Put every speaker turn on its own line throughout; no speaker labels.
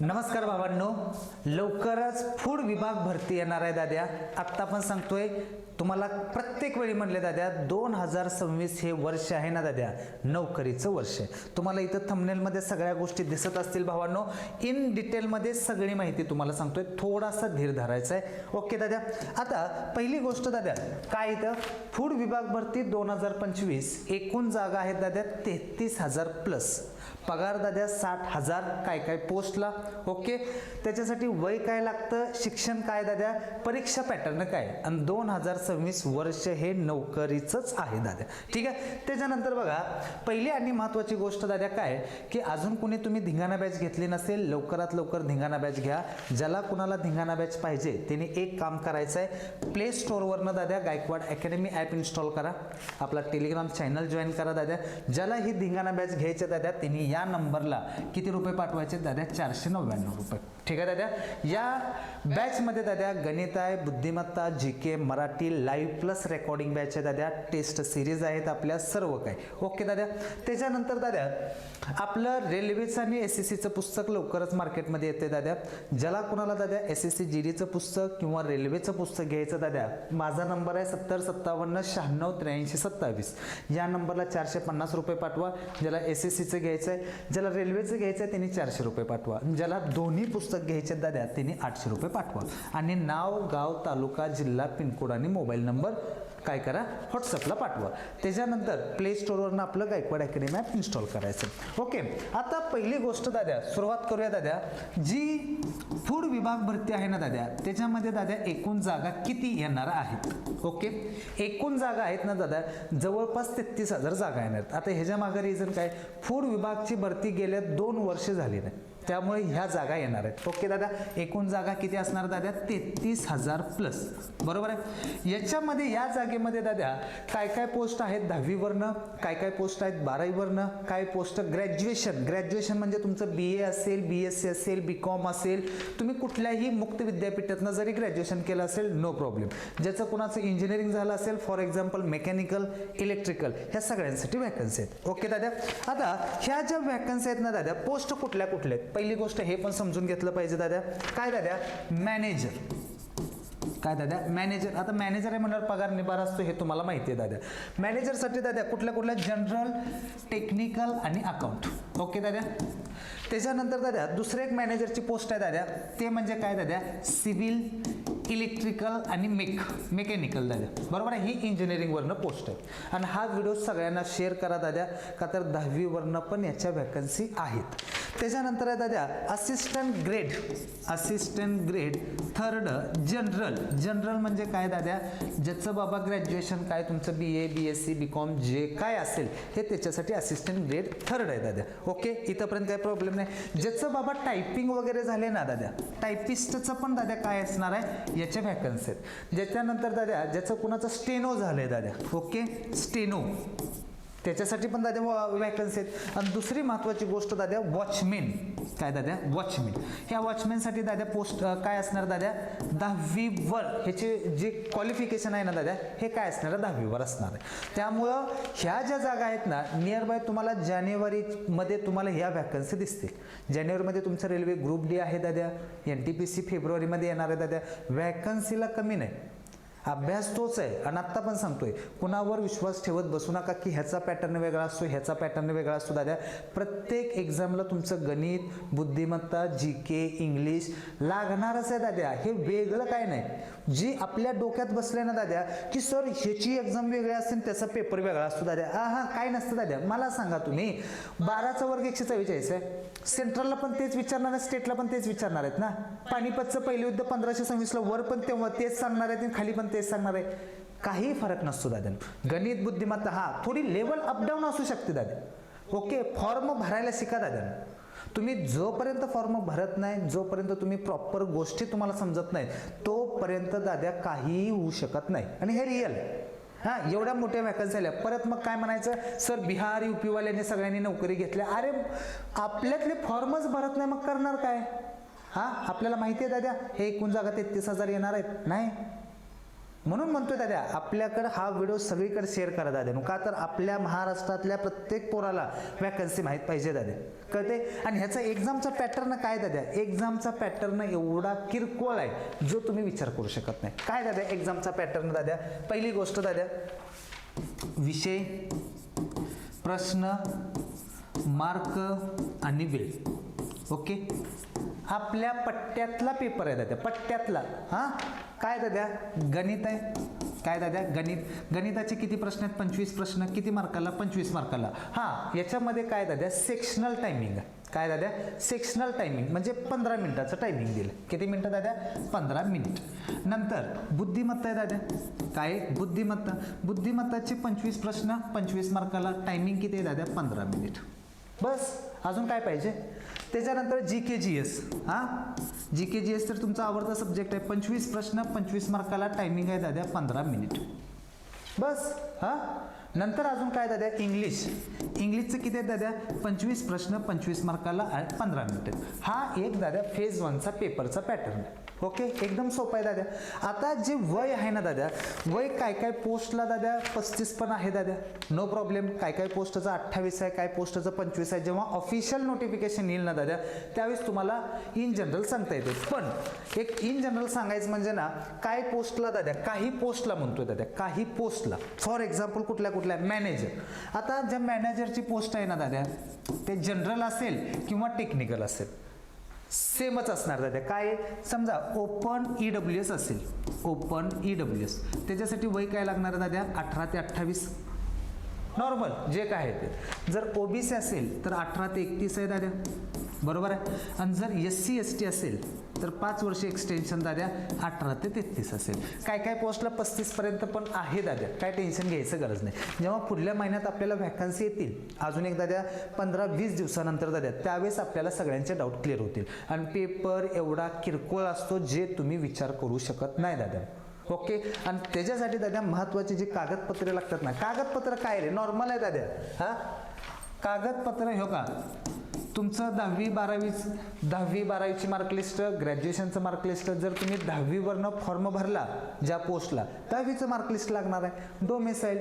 नमस्कार बाबांनो. लवकरच फूड विभाग भरती येणार आहे दाद्या. आत्ता पण सांगतोय तुम्हाला प्रत्येक वेळी म्हणले दाद्या दोन हजार सव्वीस हे वर्ष आहे ना दाद्या. नोकरीचं वर्ष आहे. तुम्हाला इथं थंबनेलमध्ये सगळ्या गोष्टी दिसत असतील भावांनो. इन डिटेलमध्ये सगळी माहिती तुम्हाला सांगतोय. थोडासा धीर धरायचा आहे. ओके दाद्या. आता पहिली गोष्ट दाद्या काय इथं? फूड विभाग भरती दोन हजार पंचवीस. एकूण जागा आहेत दाद्या तेहतीस हजार प्लस पगार दाद्या साठ हजार काय काय पोस्टला ओके? त्याच्यासाठी वय काय लागतं शिक्षण काय दाद्या परीक्षा पॅटर्न काय? आणि दोन हजार सव्वीस वर्ष हे नोकरीचंच आहे दाद्या. ठीक आहे? त्याच्यानंतर बघा पहिली आणि महत्त्वाची गोष्ट दाद्या काय? की अजून कुणी तुम्ही धिंगाणा बॅच घेतली नसेल लवकरात लवकर धिंगाणा बॅच घ्या. ज्याला कुणाला धिंगाणा बॅच पाहिजे त्याने एक काम करायचं आहे प्ले स्टोअरवरनं दाद्या गायकवाड अकॅडमी ॲप इन्स्टॉल करा. आपला टेलिग्राम चॅनल जॉईन करा दाद्या. ज्याला ही धिंगाणा बॅच घ्यायचे दाद्या त्यांनी या नंबरला किती रुपये पाठवायचे? दादा चारशे नव्याण्णव रुपये. ठीक आहे दादा या बॅचमध्ये दाद्या गणित आहे बुद्धिमत्ता G K Marathi live plus recording batch आहे दाद्या. टेस्ट सिरीज आहेत आपल्या सर्व काय ओके दादा त्याच्यानंतर दादा आपलं रेल्वेचं आणि एस एस सीचं पुस्तक लवकरच मार्केटमध्ये येते दाद्या. ज्याला कुणाला दादा एस एस सी जी डीचं पुस्तक किंवा रेल्वेचं पुस्तक घ्यायचं दादा माझा नंबर आहे सत्तर सत्तावन्न शहाण्णव त्र्याऐंशी सत्तावीस. या नंबरला चारशे पन्नास रुपये पाठवा. ज्याला एस एस सीचं घ्यायचं आहे ज्याला रेल्वेचं घ्यायचं आहे त्यांनी चारशे रुपये पाठवा. ज्याला दोन्ही पुस्तक घ्यायचे दाद्या त्यांनी आठशे रुपये पाठवा. आणि नाव गाव तालुका जिल्हा पिनकोड आणि मोबाईल नंबर काय करा व्हॉट्सअपला पाठवा. त्याच्यानंतर प्ले स्टोअरवरनं आपलं गायकवाड अकॅडमी ॲप इन्स्टॉल करायचं. ओके आता पहिली गोष्ट दाद्या सुरुवात करूया दाद्या जी फूड विभाग भरती आहे ना दाद्या त्याच्यामध्ये दाद्या एकूण जागा किती येणार आहेत? ओके एकूण जागा आहेत ना दादा जवळपास तेहतीस हजार जागा येणार आता ह्याच्या मागे रिझन काय फूड विभागची भरती गेल्या दोन वर्ष झाली नाही. त्यामुळे ह्या जागा येणार आहेत. ओके दादा? एकूण जागा किती असणार दादा? तेहतीस हजार प्लस बरोबर आहे? याच्यामध्ये या जागेमध्ये दादा काय काय पोस्ट आहेत दहावीवरनं काय काय पोस्ट आहेत बारावीवरनं काय पोस्ट ग्रॅज्युएशन ग्रॅज्युएशन म्हणजे तुमचं बी ए असेल बी एस सी असेल बी कॉम असेल तुम्ही कुठल्याही मुक्त विद्यापीठातनं जरी ग्रॅज्युएशन केलं असेल नो प्रॉब्लेम ज्याचं कुणाचं इंजिनिअरिंग झालं असेल फॉर एक्झाम्पल मेकॅनिकल इलेक्ट्रिकल ह्या सगळ्यांसाठी वॅकन्सी आहेत. ओके दादा? आता ह्या ज्या वॅकन्सी आहेत ना दादा पोस्ट कुठल्या कुठल्या आहेत? पहिली गोष्ट हे पण समजून घेतलं पाहिजे दादा. काय दादा? मॅनेजर काय दादा? मॅनेजर आता मॅनेजर आहे म्हणल्यावर पगार निभार असतो हे तुम्हाला माहिती आहे दादा. मॅनेजरसाठी दादा कुठल्या कुठल्या जनरल टेक्निकल आणि अकाउंट ओके दादा? त्याच्यानंतर दादा दुसरं एक मॅनेजरची पोस्ट आहे दादा. ते म्हणजे काय दादा? सिव्हिल इलेक्ट्रिकल आणि मेक मेकॅनिकल दादा. बरोबर आहे? ही इंजिनिअरिंगवरनं पोस्ट आहे. आणि हा व्हिडिओ सगळ्यांना शेअर करा दादा का तर दहावीवरनं पण याच्या वॅकन्सी आहेत. त्याच्यानंतर आहे दादा assistant grade assistant grade third general general म्हणजे काय दादा? ज्याचं बाबा ग्रॅज्युएशन काय तुमचं B A B S C B com जे काय असेल हे त्याच्यासाठी असिस्टंट ग्रेड थर्ड आहे दादा. ओके इथंपर्यंत काही प्रॉब्लेम नाही. ज्याचं बाबा टायपिंग वगैरे झाले ना दादा टायपिस्टचं पण दादा काय असणार आहे? याच्या व्हॅकन्सी आहेत. ज्याच्यानंतर दादा ज्याचं कुणाचं स्टेनो झालं आहे दादा. ओके स्टेनो त्याच्यासाठी पण दादा वॅकन्सी आहेत. आणि दुसरी महत्त्वाची गोष्ट दादा वॉचमेन काय दादा? वॉचमेन ह्या वॉचमेनसाठी दादा पोस्ट काय असणार दादा? दहावीवर ह्याचे जे क्वालिफिकेशन आहे ना दादा हे काय असणार? आहे दहावीवर असणार. आहे त्यामुळं ह्या ज्या जागा आहेत ना नियर बाय तुम्हाला जानेवारीमध्ये तुम्हाला ह्या व्हॅकन्सी दिसतील. जानेवारीमध्ये तुमचं रेल्वे ग्रुप डी आहे दादा. एन टी पी सी फेब्रुवारीमध्ये येणार आहे दादा. व्हॅकन्सीला कमी नाही. अभ्यास तोच आहे. आणि आत्ता पण सांगतोय कुणावर विश्वास ठेवत बसू नका की ह्याचा पॅटर्न वेगळा असतो ह्याचा पॅटर्न वेगळा असतो दादा. प्रत्येक एक्झामला तुमचं गणित बुद्धिमत्ता जी के इंग्लिश लागणारच आहे दाद्या हे वेगळं काय नाही. जी आपल्या डोक्यात बसले ना दाद्या की सर ह्याची एक्झाम वेगळी असते त्याचा पेपर वेगळा असतो दाद्या हा हा काय नसतं दाद्या मला सांगा तुम्ही बाराचा वर्ग एकशे चव्वेचाळीस आहे. सेंट्रलला पण तेच विचारणार आहे स्टेटला पण तेच विचारणार आहेत ना? पानिपतचं पहिलं युद्ध पंधराशे सव्वीसला वर पण तेव्हा तेच सांगणार आहेत आणि खाली पण तेच सांगणार आहे काही फरक नसतो दादा. गणित बुद्धिमत्ता हा थोडी लेवल अपडाऊन असू शकते दादा. ओके फॉर्म भरायला शिका दादा. तुम्ही जोपर्यंत फॉर्म भरत नाही जोपर्यंत तुम्ही प्रॉपर गोष्टी तुम्हाला समजत नाही तोपर्यंत दाद्या काहीही होऊ शकत नाही. आणि हे रिअल हां एवढ्या मोठ्या व्हॅकन्सी आल्या परत मग काय म्हणायचं? सर बिहार युपीवाल्यांनी सगळ्यांनी नोकरी घेतल्या. अरे आपल्यातले फॉर्मच भरत नाही मग करणार काय? हां आपल्याला माहिती आहे दादा? हे एकूण जागा तेहतीस हजार येणार आहेत. नाही. म्हणून म्हणतोय दादा आपल्याकडे हा व्हिडिओ सगळीकडे शेअर करा दादा. का तर आपल्या महाराष्ट्रातल्या प्रत्येक पोराला वॅकन्सी माहीत पाहिजे दादा. कळते आणि ह्याचा एक्झामचा पॅटर्न काय दादा? एक्झामचा पॅटर्न एवढा किरकोळ आहे जो तुम्ही विचार करू शकत नाही. काय दादा एक्झामचा पॅटर्न दादा? पहिली गोष्ट दादा विषय प्रश्न मार्क आणि वेळ. ओके? आपल्या पट्ट्यातला पेपर आहे दादा पट्ट्यातला. हां? काय दादा? गणित आहे? काय दादा? गणित. गणिताचे किती प्रश्न आहेत? पंचवीस प्रश्न. किती मार्काला? पंचवीस मार्काला. हां याच्यामध्ये काय दादा? सेक्शनल टायमिंग काय दादा? सेक्शनल टायमिंग म्हणजे पंधरा मिनिटाचं टायमिंग दिलं. किती मिनटं दादा? पंधरा मिनिट. नंतर बुद्धिमत्ता आहे दादा. काय? बुद्धिमत्ता. बुद्धिमत्ताचे पंचवीस प्रश्न पंचवीस मार्काला. टायमिंग किती आहे दादा? पंधरा मिनिट. बस. अजून काय पाहिजे? त्याच्यानंतर जी के जी एस हां? जी के जी एस तर तुमचा आवडता सब्जेक्ट आहे. पंचवीस प्रश्न पंचवीस मार्काला टायमिंग आहे दाद्या पंधरा मिनिट बस हां? नंतर अजून काय दाद्या? इंग्लिश इंग्लिशचं किती आहे दाद्या? पंचवीस प्रश्न पंचवीस मार्काला आहे पंधरा मिनिट हा एक दाद्या फेज वनचा पेपरचा पॅटर्न आहे. ओके? एकदम सोपं आहे दादा आता जे वय आहे ना दादा वय काय काय पोस्टला दादा पस्तीस पण आहे दादा नो प्रॉब्लेम काय काय पोस्टचं अठ्ठावीस आहे काय पोस्टचं पंचवीस आहे. जेव्हा ऑफिशियल नोटिफिकेशन येईल ना दादा त्यावेळेस तुम्हाला इन जनरल सांगता येते. पण एक इन जनरल सांगायचं म्हणजे ना काय पोस्टला दादा काही पोस्टला म्हणतोय दादा काही पोस्टला. फॉर एक्झाम्पल कुठल्या कुठल्या? मॅनेजर आता ज्या मॅनेजरची पोस्ट आहे ना दादा ते जनरल असेल किंवा टेक्निकल असेल. सेमच असणार दादा. काय? आहे? समजा ओपन ई डब्ल्यू एस असेल. ओपन ई डब्ल्यू एस त्याच्यासाठी वय काय लागणार आहे दादा? अठरा ते अठ्ठावीस. नॉर्मल. जे काय आहे ते. जर ओबीसी असेल तर अठरा ते एकतीस आहे दादा. बरोबर आहे? आणि जर एस सी एस टी असेल तर पाच वर्ष एक्सटेन्शन दाद्या अठरा ते तेहतीस असेल. काय काय पोस्टला पस्तीसपर्यंत पण आहे दाद्या. काय टेन्शन घ्यायचं गरज नाही. जेव्हा पुढल्या महिन्यात आपल्याला व्हॅकन्सी येतील अजून एक दाद्या पंधरा वीस दिवसानंतर दाद्या त्यावेळेस आपल्याला सगळ्यांचे डाऊट क्लिअर होतील. आणि पेपर एवढा किरकोळ असतो जे तुम्ही विचार करू शकत नाही दाद्या. ओके आणि त्याच्यासाठी दाद्या महत्त्वाचे जे कागदपत्रे लागतात ना कागदपत्र काय रे? नॉर्मल आहे दाद्या. हा? कागदपत्र हो का तुमचं दहावी बारावी दहावी बारावीची मार्कलिस्ट ग्रॅज्युएशनचं मार्कलिस्ट जर तुम्ही दहावीवरनं फॉर्म भरला ज्या पोस्टला दहावीचं मार्कलिस्ट लागणार आहे. Domicile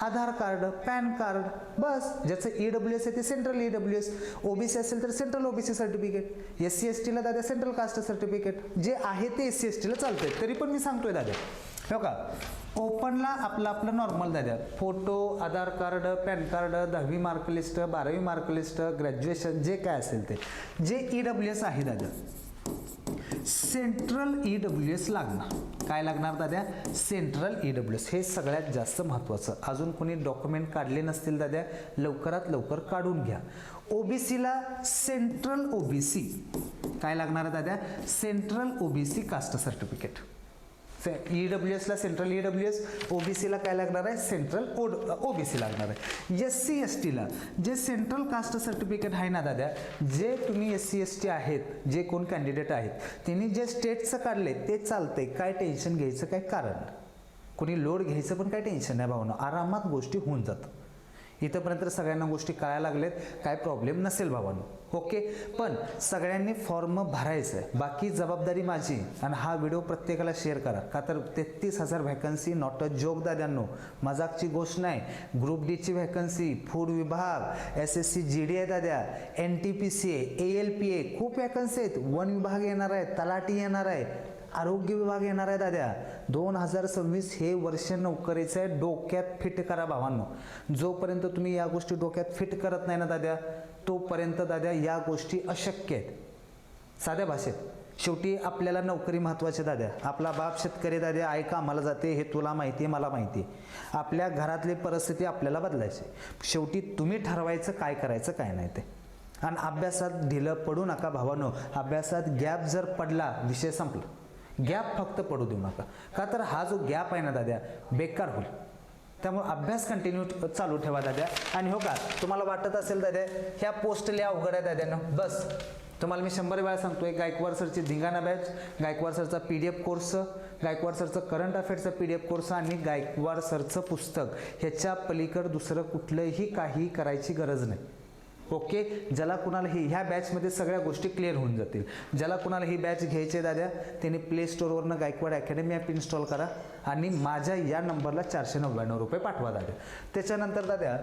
Aadhaar card PAN card बस. ज्याचं ई डब्ल्यू एस आहे ते central E W S OBC असेल तर central OBC certificate S C S टीला दादा सेंट्रल कास्ट सर्टिफिकेट जे आहे ते एस सी एस टीला चालतंय. तरी पण मी सांगतोय दादा हो का? ओपनला आपलं आपलं नॉर्मल दादा photo Aadhaar card PAN card दहावी मार्कलिस्ट बारावी मार्कलिस्ट ग्रॅज्युएशन जे काय असेल ते. जे ई डब्ल्यू एस आहे दादा. सेंट्रल ई डब्ल्यू एस लागणार. काय लागणार दाद्या सेंट्रल ई डब्ल्यू एस हे सगळ्यात जास्त महत्त्वाचं अजून कोणी डॉक्युमेंट काढले नसतील दाद्या लवकरात लवकर काढून घ्या. ओबीसीला सेंट्रल ओबीसी काय लागणार आहे दाद्या central OBC caste certificate E W एसला central E W S O B सीला काय लागणार आहे? सेंट्रल ओ बी सी लागणार आहे. एस सी एस टीला जे सेंट्रल कास्ट सर्टिफिकेट आहे ना दादा जे तुम्ही एस सी एस टी आहेत जे कोण कॅन्डिडेट आहेत त्यांनी जे स्टेटचं काढले ते चालतंय. काय टेन्शन घ्यायचं काय कारण? कोणी लोड घ्यायचं पण काय टेन्शन नाही भावना. आरामात गोष्टी होऊन जातात. इथंपर्यंत सगळ्यांना गोष्टी कळायला लागलेत. काय प्रॉब्लेम नसेल भावांनो. ओके पण सगळ्यांनी फॉर्म भरायचं आहे बाकी जबाबदारी माझी. आणि हा व्हिडिओ प्रत्येकाला शेअर करा. का तर तेहतीस हजार व्हॅकन्सी नॉट अ जोक दाद्यांनो मजाकची गोष्ट नाही. ग्रुप डीची व्हॅकन्सी फूड विभाग S S C G D आहे दाद्या N T P C A L P A खूप व्हॅकन्सी आहेत. वन विभाग येणार आहे. तलाटी येणार आहे. आरोग्य विभाग येणार आहे दाद्या. दोन हजार सव्वीस हे वर्ष नोकरीचं आहे. डोक्यात फिट करा भावांनो. जोपर्यंत तुम्ही या गोष्टी डोक्यात फिट करत नाही ना दाद्या तोपर्यंत दाद्या या गोष्टी अशक्य आहेत. साध्या भाषेत. शेवटी आपल्याला नोकरी महत्त्वाची दाद्या. आपला बाप शेतकरी दाद्या. आई कामाला जाते. हे तुला माहिती आहे मला माहिती आहे. आपल्या घरातली परिस्थिती आपल्याला बदलायची शेवटी तुम्ही ठरवायचं काय करायचं काय नाही ते. आणि अभ्यासात ढिलं पडू नका भावानो. अभ्यासात गॅप जर पडला विषय संपला. गॅप फक्त पडू देऊ नका. का तर हा जो गॅप आहे ना दाद्या बेकार होईल. त्यामुळे अभ्यास कंटिन्यू चालू ठेवा दाद्या. आणि हो का तुम्हाला वाटत असेल दाद्या ह्या पोस्ट अवघड आहे दाद्यानं. बस. तुम्हाला मी शंभर वेळा सांगतो एक गायकवाड सरची धिंगाणा batch Gaikwad सरचा P D F course Gaikwad सरचं current अफेअरचं पी डी एफ कोर्स आणि गायकवाड सरचं पुस्तक ह्याच्या पलीकडं दुसरं कुठलंही काही करायची गरज नाही. ओके? ज्याला कुणाला ही ह्या बॅचमध्ये सगळ्या गोष्टी क्लिअर होऊन जातील. ज्याला कुणाला ही बॅच घ्यायची आहे दाद्या त्यांनी प्ले स्टोअरवरनं गायकवाड अकॅडमी ॲप इन्स्टॉल करा आणि माझ्या या नंबरला चारशे नव्याण्णव रुपये पाठवा दाद्या. त्याच्यानंतर दादा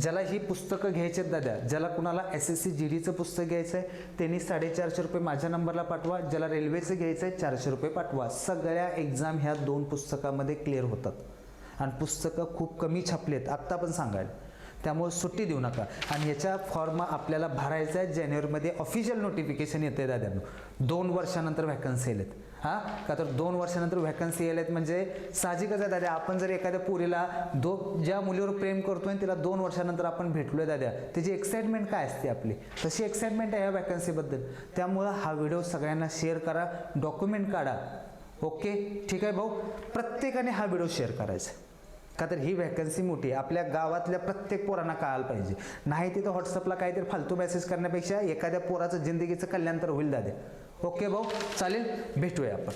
ज्याला ही पुस्तकं घ्यायची आहेत दाद्या ज्याला कुणाला एस एस सी जी डीचं पुस्तक घ्यायचं आहे त्यांनी साडेचारशे रुपये माझ्या नंबरला पाठवा. ज्याला रेल्वेचं घ्यायचं आहे चारशे रुपये पाठवा. सगळ्या एक्झाम ह्या दोन पुस्तकामध्ये क्लिअर होतात. आणि पुस्तकं खूप कमी छापलेत. आत्ता पण सांगायला. त्यामुळे सुट्टी देऊ नका. आणि याच्या फॉर्म आपल्याला भरायचा आहे. जानेवारीमध्ये ऑफिशियल नोटिफिकेशन येते दाद्यानं दोन वर्षानंतर व्हॅकन्सी येलेत हां? का तर दोन वर्षानंतर व्हॅकन्सी येलेत म्हणजे साहजिकच आहे दाद्या आपण जर एखाद्या पुरीला दो ज्या मुलीवर प्रेम करतोय तिला दोन वर्षानंतर आपण भेटलोय दाद्या त्याची एक्साइटमेंट काय असते आपली? तशी एक्साइटमेंट आहे या व्हॅकन्सीबद्दल त्यामुळं हा व्हिडिओ सगळ्यांना शेअर करा. डॉक्युमेंट काढा. ओके ठीक आहे भाऊ? प्रत्येकाने हा व्हिडिओ शेअर करायचा का तर ही व्हॅकन्सी मोठी आपल्या गावातल्या प्रत्येक पोरांना कळायला पाहिजे. नाही तिथं व्हॉट्सअपला काहीतरी फालतू मेसेज करण्यापेक्षा एखाद्या पोराचं जिंदगीचं कल्याण तर होईल दादे. ओके भाऊ चालेल? भेटूया आपण.